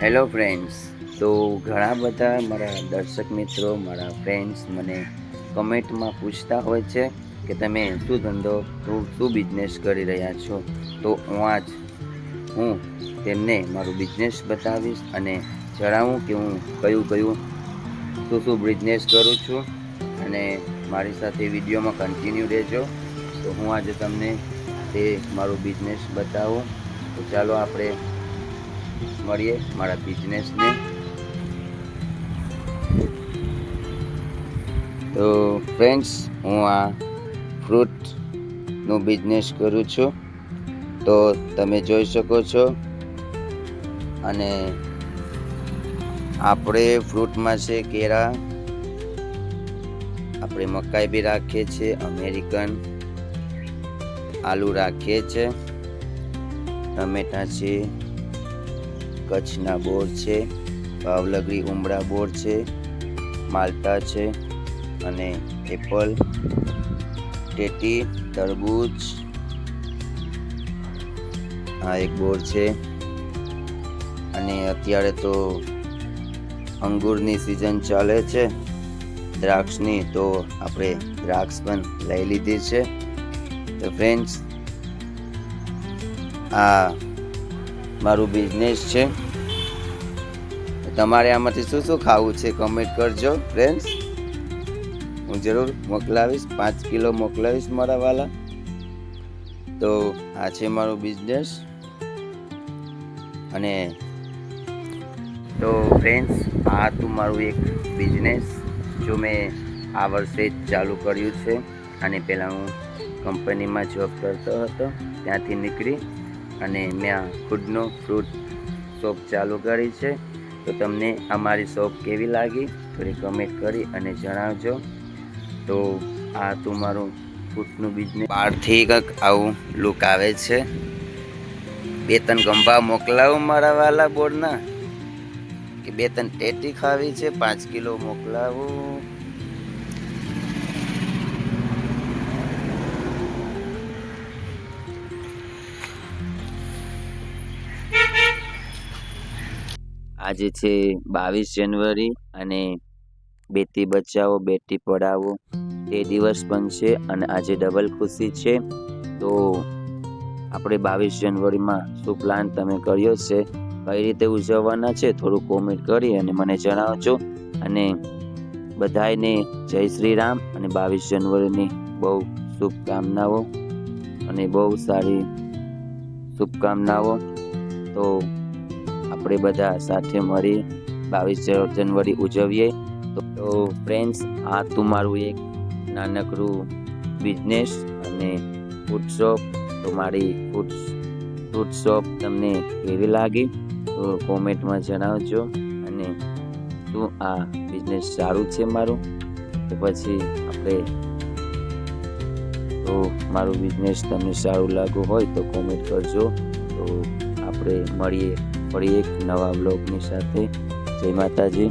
Hello friends તો ઘણા બધા મારા દર્શક મિત્રો, મારા ફ્રેન્ડ્સ મને કમેન્ટમાં પૂછતા હોય છે કે તમે શું ધંધો, શું શું બિઝનેસ કરી રહ્યા છો? તો હું આજ હું તેમને મારું બિઝનેસ બતાવીશ અને જણાવું કે હું કયું કયું, શું શું બિઝનેસ કરું છું અને મારી સાથે વિડીયોમાં કન્ટિન્યુ રહેજો. તો હું આજે તમને તે મારું બિઝનેસ બતાવું. તો ચાલો આપણે મળીએ મારા બિઝનેસને તો ફ્રેન્ડ્સ હું આ ફ્રૂટનું બિઝનેસ કરું છું. તો તમે જોઈ શકો છો. અને આપણે ફ્રૂટમાં છે કેળા. આપણે મકાઈ બી રાખીએ છીએ અમેરિકન આલુ રાખીએ છીએ ટમેટા છે કચ્છના બોર છે ભાવલગરી ઉમરા બોર છે, માલ્ટા છે અને એપલ, ટેટી, તરબૂચ, આ એક બોર છે. અને અત્યારે તો અંગૂરની સિઝન ચાલે છે. દ્રાક્ષની તો આપણે દ્રાક્ષ પણ લઈ લીધી છે. તો ફ્રેન્ડ્સ આ મારું બિઝનેસ છે. તમારે આમાંથી શું શું ખાવું છે કમેન્ટ કરજો ફ્રેન્ડ્સ હું જરૂર મોકલાવીશ, પાંચ કિલો મોકલાવીશ મારા વાલા. તો આ છે મારો બિઝનેસ અને તો ફ્રેન્ડ્સ આ હતું મારું એક બિઝનેસ જો મેં આ વર્ષે જ ચાલુ કર્યું છે. અને પહેલાં હું કંપનીમાં જોબ કરતો હતો, ત્યાંથી નીકળી. અને મેં આ ખુદનો ફ્રૂટ શોપ ચાલુ કરી છે. તો તમને અમારી શોપ કેવી લાગી થોડી કમેન્ટ કરી અને જણાવજો. તો આ તું મારું ફ્રૂટનું બિઝનેસ બહારથી કંઈક આવું લુક આવે છે. બે ત્રણ ગંભા મોકલાવું મારા વાલા બોર્ડના કે બે ત્રણ ટેટી ખાવી છે, પાંચ કિલો મોકલાવું. આજે છે બાવીસ જાન્યુઆરી અને બેટી બચાવો, બેટી પઢાવો તે દિવસ પણ છે અને આજે ડબલ ખુશી છે. તો આપણે બાવીસ જાન્યુઆરીમાં શું પ્લાન તમે કર્યો છે? કઈ રીતે ઉજવવાના છે? થોડું કોમેન્ટ કરી અને મને જણાવજો. અને બધાને જય શ્રી રામ અને બાવીસ જાન્યુઆરીની બહુ શુભકામનાઓ અને બહુ સારી શુભકામનાઓ. તો આપણે બધા સાથે મળી બાવીસ જનવરી ઉજવીએ. તો ફ્રેન્ડ્સ આ તું મારું એક નાનકડું બિઝનેસ અને ફૂડ શોપ તો મારી ફૂડ ફૂડ શોપ તમને કેવી લાગી? તો કોમેન્ટમાં જણાવજો. અને શું આ બિઝનેસ સારું છે મારું? તો પછી આપણે, તો મારું બિઝનેસ તમને સારું લાગુ હોય તો કોમેન્ટ કરજો. તો આપણે મળીએ ફરી એક નવા બ્લોગની સાથે જય માતાજી.